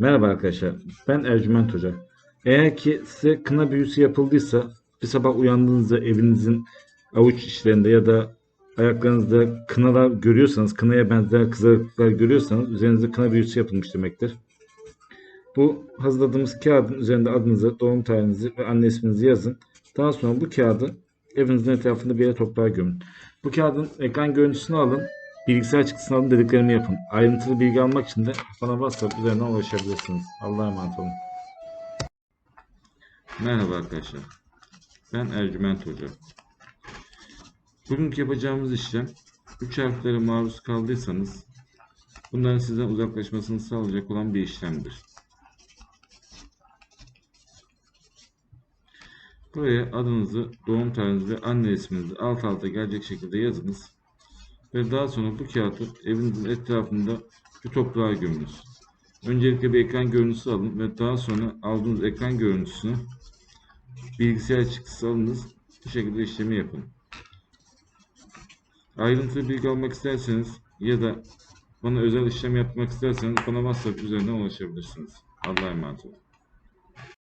Merhaba arkadaşlar, ben Ercüment Hoca. Eğer ki size kına büyüsü yapıldıysa, bir sabah uyandığınızda evinizin avuç içlerinde ya da ayaklarınızda kınalar görüyorsanız, kınaya benzer kızarıklıklar görüyorsanız üzerinizde kına büyüsü yapılmış demektir. Bu hazırladığımız kağıdın üzerinde adınızı, doğum tarihinizi ve anne isminizi yazın. Daha sonra bu kağıdı evinizin etrafında bir yere toprağa gömün. Bu kağıdın ekran görüntüsünü alın, bilgisayar çıktısını alın dediklerimi yapın. Ayrıntılı bilgi almak için de bana WhatsApp üzerinden ulaşabilirsiniz. Allah'a emanet olun. Merhaba arkadaşlar. Ben Ercüment Hoca. Bugünkü yapacağımız işlem 3 harflere maruz kaldıysanız bunların sizden uzaklaşmasını sağlayacak olan bir işlemdir. Buraya adınızı, doğum tarihinizi ve anne isminizi alt alta gelecek şekilde yazınız. Ve daha sonra bu kağıdı evinizin etrafında bir toprağa gömünüz. Öncelikle bir ekran görüntüsü alın ve daha sonra aldığınız ekran görüntüsünü bilgisayar çıktısı alınız. Bu şekilde işlemi yapın. Ayrıntılı bilgi almak isterseniz ya da bana özel işlem yapmak isterseniz bana WhatsApp üzerinden ulaşabilirsiniz. Allah'a emanet olun.